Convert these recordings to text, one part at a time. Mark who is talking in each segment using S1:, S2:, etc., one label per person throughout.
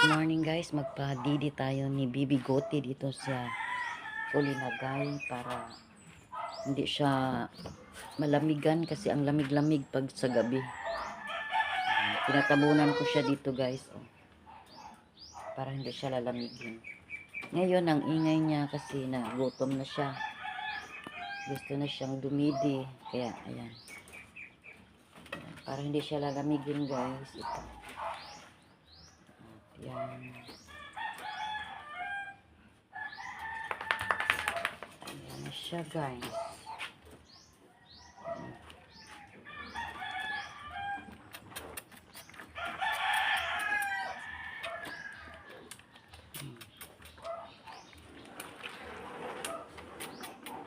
S1: Good morning guys, magpa-didi tayo ni Bibi Gotti dito sa Kulinagay para hindi siya malamigan kasi ang lamig-lamig pag sa gabi. Ah, Tinatabunan ko siya dito guys. Oh. Para hindi siya lalamigin. Ngayon ang ingay niya kasi nagutom na siya. Gusto na siyang dumidi. Kaya. Ayan, Para hindi siya lalamigin guys. Ito. Yan. Ayan na siya, guys.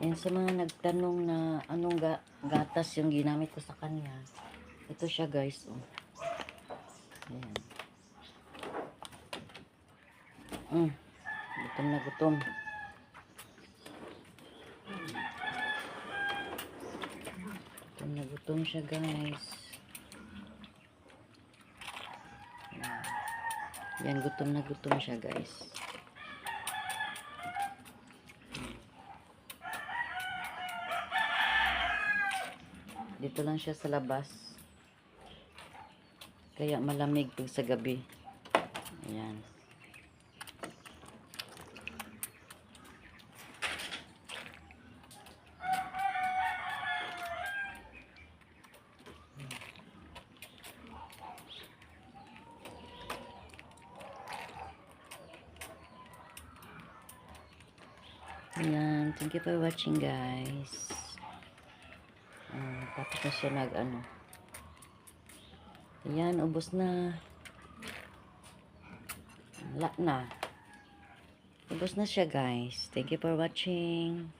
S1: Yan sa mga nagtanong na anong ga gatas yung ginamit ko sa kanya. Ito siya guys. Oh. Ayan. Mm. Gutom na gutom. Gutom na gutom siya guys. Yan, gutom na gutom siya guys. Dito lang siya sa labas. Kaya malamig pag sa gabi. Ayan. Ayan. Thank you for watching guys. Uh, tapos na siya nag ano. Ayan. Ubos na. Wala na. Ubos na siya guys. Thank you for watching.